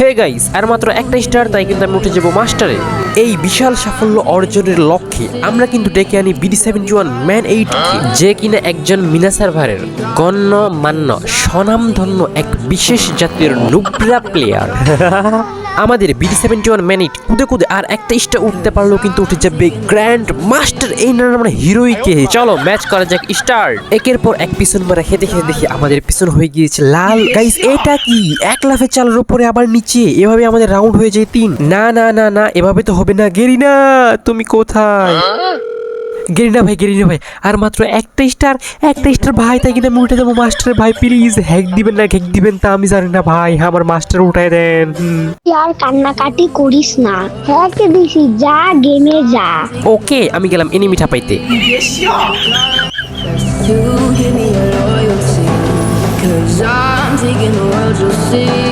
Hey guys আর মাত্র একটা star তাই কিন্তু আমি উঠে যাব মাস্টারে। এই বিশাল সাফল্য অর্জনের লক্ষ্যে আমরা কিন্তু ডেকে আনি BD seventy one man eight যে কিনা একজন মিনা সার্ভারের গণ্য মান্য স্বনামধন্য এক বিশেষ জাতীয় নুব্রা প্লেয়ার আমাদের বিডি সেভেন্টি ওয়ান ম্যানিট কুদে কুদে আর একটা স্টার উঠতে পারলেও কিন্তু উঠে যাবে গ্র্যান্ড মাস্টার এই নাম আমরা হিরোইকে চলো ম্যাচ করা যাক স্টার্ট একের পর এক পিছন মারা খেতে খেতে দেখি আমাদের পিছন হয়ে গিয়েছে লাল। গাইস এটা কি? এক লাফে চালের উপরে আবার নিচে। এভাবে আমাদের রাউন্ড হয়ে যায় তিন। না না না না, এভাবে তো হবে না গেরিনা তুমি কোথায়? গেরিনা ভাই গেরিনা ভাই আর মাত্র একটা স্টার একটা স্টার ভাই তাই কিন্তু আমি উঠে দেবো মাস্টার ভাই প্লিজ হ্যাক দিবেন না হ্যাক দিবেন তা আমি জানি না ভাই আমার মাস্টার উঠাই দেন। আর কান্নাকাটি করিস না হ্যাঁ দিছি যা গেমে যা। ওকে আমি গেলাম এনিমি ঠাপাইতে. Cause I'm taking the world, you'll see.